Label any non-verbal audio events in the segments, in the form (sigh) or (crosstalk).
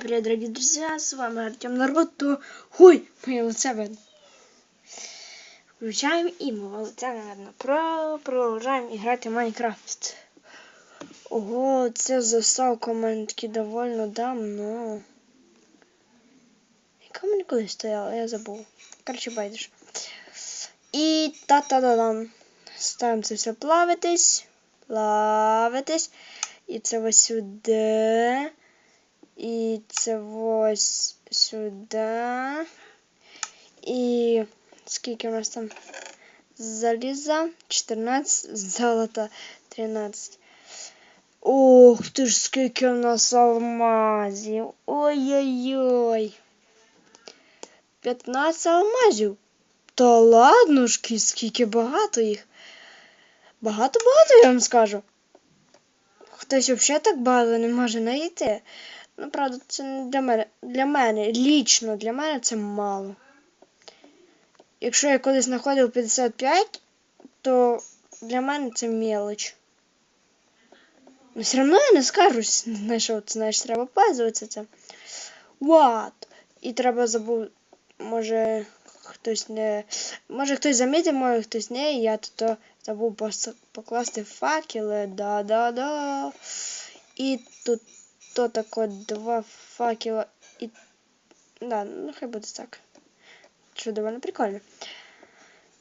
Привет, дорогие друзья, с вами Артем Наруто. Ой, моє лице видно. Включаємо і моє лице не. Про... Продовжаємо грати в Майнкрафт. Ого, це заставка у довольно давно. Яка в мене колись стояла, я забув. Короче, байдеш. І та-та-да-дам. Ставимо це все плавитись. Плавитись. І це ось сюди. І це ось сюди. І скільки у нас там заліза? 14, золота 13. Ох ти ж скільки у нас алмазів. Ой-ой-ой. 15 алмазів. Та ладно ж, скільки багато їх. Багато-багато, я вам скажу. Хтось взагалі так багато не може знайти. Ну, правда, це не для мене. Для мене, лічно для мене це мало. Якщо я колись знаходив 55, то для мене це мелоч. Ну, все одно я не скажусь, знайшов, це знаєш, треба пользуватися це. What? І треба забув, може хтось не. Може хтось замітив, може хтось не, і я тут забув покласти факели, да-да-да. І тут то тако два факела і. Да, ну хай буде так. Що доволі прикольно.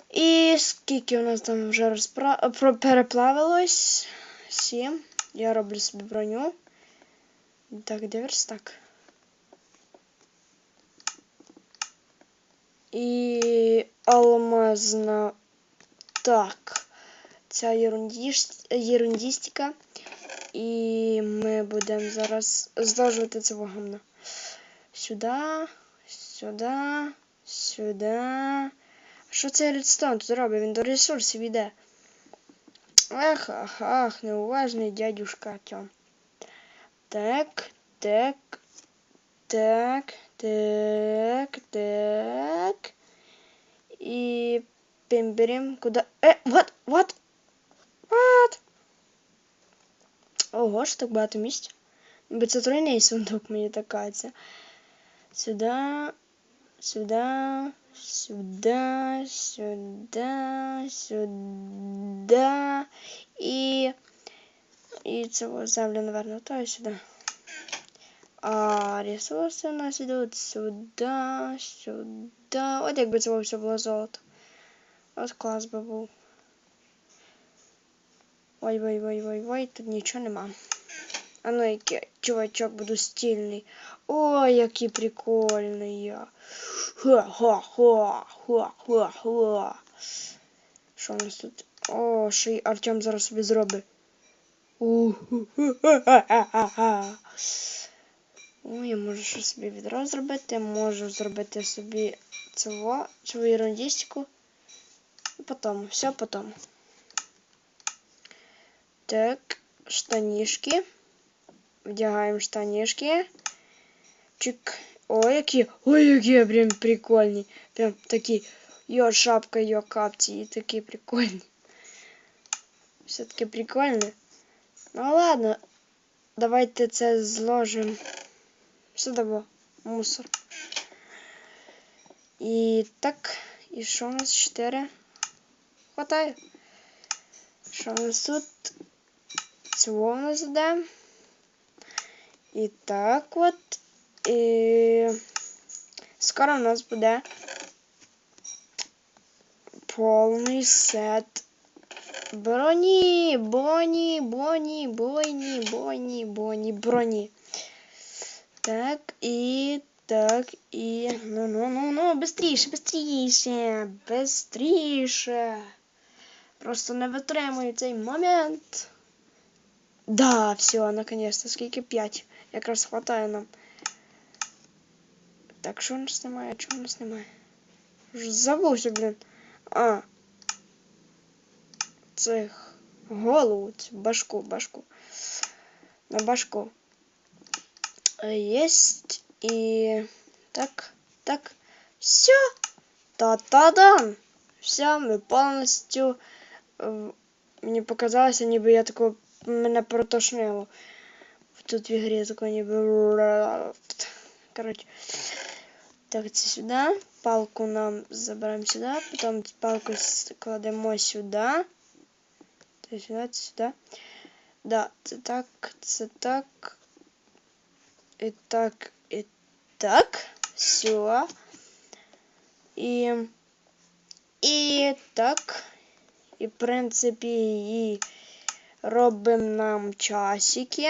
І скільки у нас там вже розпра... переплавилось? Сім. Я роблю собі броню. Так, де верстак? І алмазна. Так. Ця ерундіш... ерундістика. І ми будемо зараз зложувати це вогомно. Сюди, сюди, сюди. Що цей редстоун тут робить? Він до ресурсів іде. Ах, ах, ах, неуважний дядюшка Артем. Так, так, так, так, так. І пимберем. Куда? Э, вот, вот, вот. Ого, ж так багато місць. Бо це тройний сундук, мені так кажеться. Сюди, сюди, сюди, сюди, сюди. І. І це ось земля, наверное, то і сюди. А ресурси у нас йдуть сюди, сюди. От якби це все було золото. От клас би був. Ой, ой, ой, ой, ой, тут нічого нема. А ну який чувачок буду стильний. Ой, який прикольний я. Ха-ха-ха-ха-ха-ха. Що у нас тут? О, ще й Артем зараз собі зробить. Ой, я можу щось собі відро зробити, можу зробити собі цього, цю ерундістику. Потом, все потом. Так, штанишки. Вдягаємо штанишки. Чик. Ой, які, ой, які прям прикольні. Прям такі, йо шапка, йо капці, і такі прикольні. Все-таки прикольно. Ну ладно, давайте це зложимо. Сюди бо мусор. І так, і що у нас 4? Хватає. Що у нас тут? Цього у нас іде. І так от. І скоро у нас буде повний сет броні, боні, боні, бойні, боні, боні, броні. Так, і так, і. Ну, ну, ну, ну, быстріше, быстріше, быстріше. Просто не витримую цей момент. Да, все, наконец-то. Скільки 5. Якраз хватає нам. Так, що у нас немає? Чого у нас немає? Забувся, блін. А. Цих голову, башку, башку. На башку. Есть. И так, так. Все. Та-та-дам. Все, ми повністю. е, Мені показалося, ніби я такого мене протошнило. Тут в ігрі такого ніби. Коротше. Так, це сюди. Палку нам забираємо сюди. Потім палку кладемо сюди. Це сюди, це сюди. Да, це так, це так. І так, і так. Все. І. І так. І, в принципі, і робимо нам часики.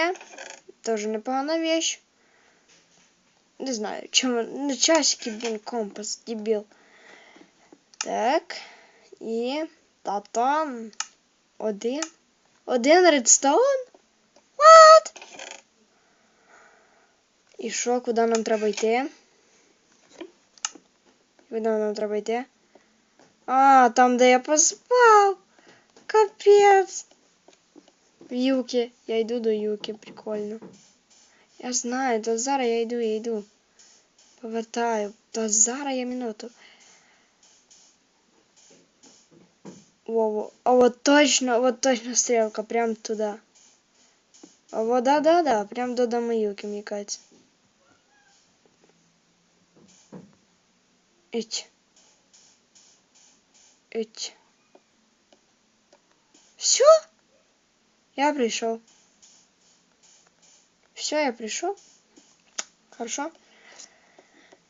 Тоже непогана вещь. Не знаю, чому. Не часики, блін, компас, дебіл. Так. І. Та-там. Один. Один редстоун? What? І що, куди нам треба йти? Куди нам треба йти? А, там, де я поспав. Капець. Юки. Я йду до Юки, прикольно. Я знаю, то зараз я йду, я йду. Повертаю. То зараз я минуту. Во-во. А вот точно, вот точно стрелка, прям туда. А вот да-да-да, прям до Дамаюки, мне кажется. Ить. Ить. Все? Я пришел. Все, я пришел. Хорошо.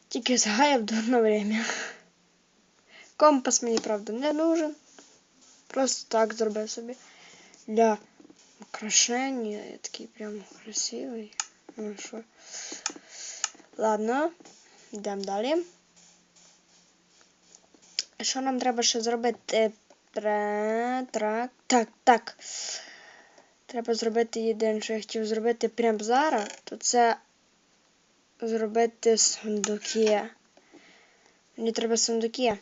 Тільки згаяв дурно время. Компас мені, правда, не нужен. Просто так зробив собі. Для украшення. Я такий прям красивий. Ну. Ладно. Йдемо далі. Що нам треба ще зробити? Тра... Трак. Так, так. Треба зробити єдине, що я хотів зробити прямо зараз, то це зробити сундуки. Мені треба сундуки.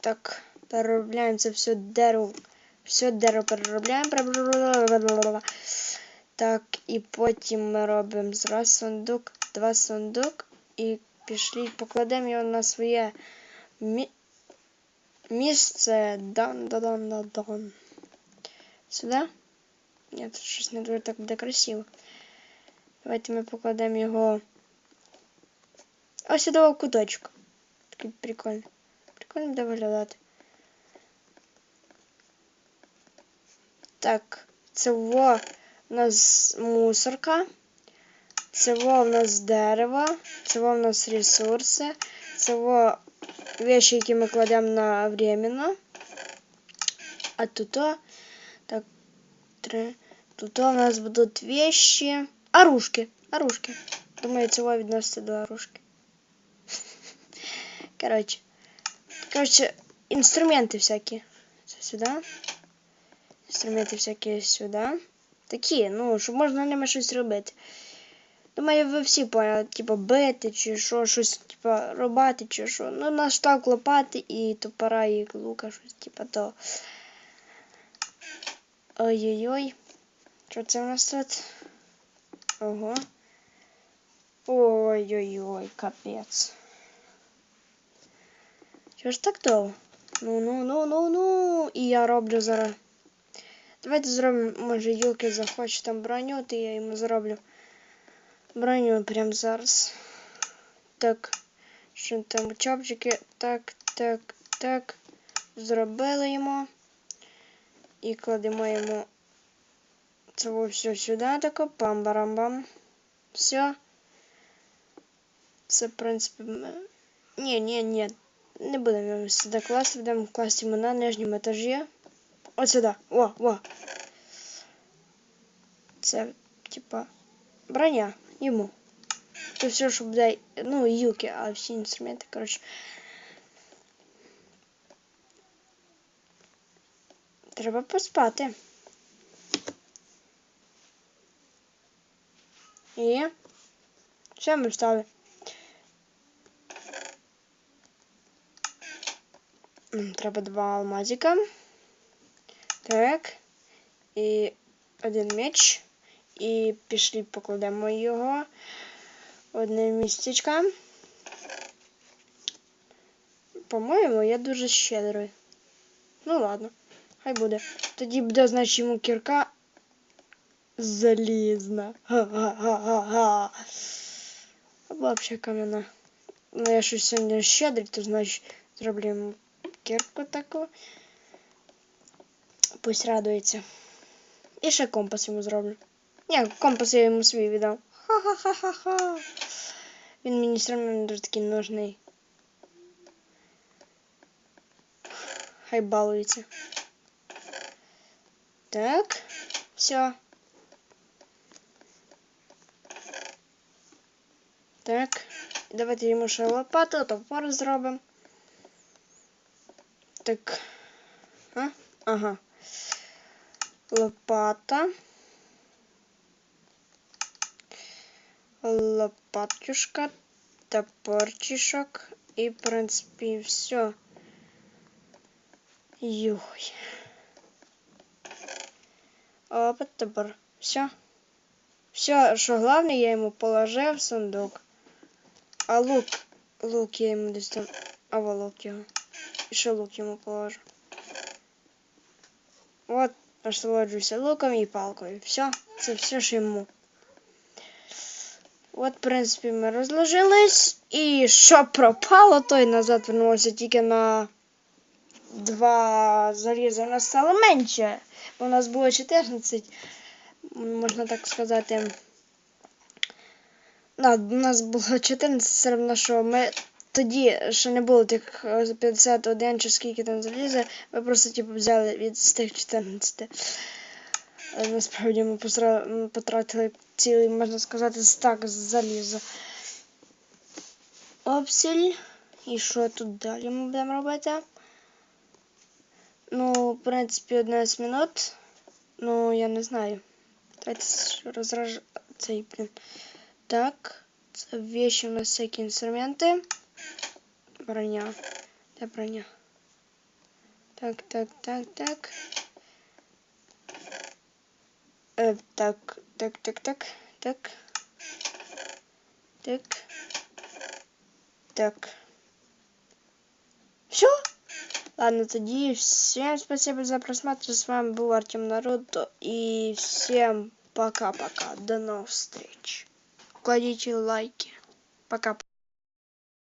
Так, переробляємо це все дерево. Все дерево переробляємо. Так, і потім ми робимо раз сундук, два сундук і пішли, покладемо його на своє мі... місце. дан Сюди? Тут щось не дуже так буде красиво. Давайте ми покладемо його ось сюди в куточок. Такий прикольний. Прикольно буде виглядати. Так, це во у нас мусорка. Це во у нас дерево. Це во у нас ресурси. Це во вещи, які ми кладемо на временно. А тут о, так, три. Тут у нас будуть вещи. Оружки. Оружки. Думаю, цього відноситься до оружки. (laughs) Короче. Короче, инструменты всякие. Це сюди. Інструменти всякі сюди. Такі, ну, щоб можна ними щось робити. Думаю, ви всі поняли, типу, бити чи що, щось, типу, рубати чи що. Ну, наш так лопати і топора, і лука, щось, типу, то. Ой-ой-ой. Що це у нас тут? Ого. Ой-ой-ой, капець. Чого ж так довго? Ну, ну, ну, ну, ну. І я роблю зараз. Давайте зробимо, може, Юки захоче там броню, то я йому зроблю броню прямо зараз. Так. Що там чопчики? Так, так, так. Зробили йому. І кладемо йому це все сюди, тако, пам-барам-бам. Все. Це, в принципі. Ні, ні, ні. Не будемо сюди класти, будемо класти йому на нижньому етажі. От сюди. О, о. Це, типа, броня йому. Це все, що буде, ну, юки, а всі інструменти, коротше. Треба поспати. І все ми встали. Треба два алмазика. Так. І один меч. І пішли покладемо його одне містечко. По-моєму, я дуже щедрий. Ну ладно, хай буде. Тоді буде, значить, йому кірка залізна. Ха-ха-ха-ха. Вообще кам'яна. Ну, я щось сьогодні щедрий, то значить зроблю йому кірку таку. Пусть радується. І ще компас йому зроблю. Ні, компас я йому свій віддав. Ха-ха-ха-ха-ха. Він мені все одно не дуже такий нужний. Хай балується. Так, все. Так, давайте йому ще лопату, топор зробимо. Так. А? Ага. Лопата. Лопатюшка, топорчишок і, в принципі, все. Йой. Топор. Все. Все, що головне, я йому положив в сундук. А лук, лук я йому десь там. А во лук його. І лук йому положу. От, насолоджуйся луком і палкою. Все, це все ж йому. От, в принципі, ми розложились. І що пропало, то й назад вернулося тільки на два заліза. У нас стало менше. У нас було 14, можна так сказати. У нас було 14, все одно, що ми тоді ще не було тих е, 51 чи скільки там заліза, ми просто типу взяли від з тих 14. Насправді ми потратили цілий, можна сказати, стак з заліза. Обсіль. І що тут далі ми будемо робити? Ну, в принципі, 11 минут. Ну, я не знаю. Давайте розраж... цей, блін. Так. Це вещи у нас всякі інструменти. Броня. Де броня? Так, так, так, так. Е, так, так, так, так, так. Так. Так. Все? Ладно, тоді всем спасибо за просмотр. С вами был Артем Наруто. И всем пока-пока. До новых встреч. Кладите лайки. Пока.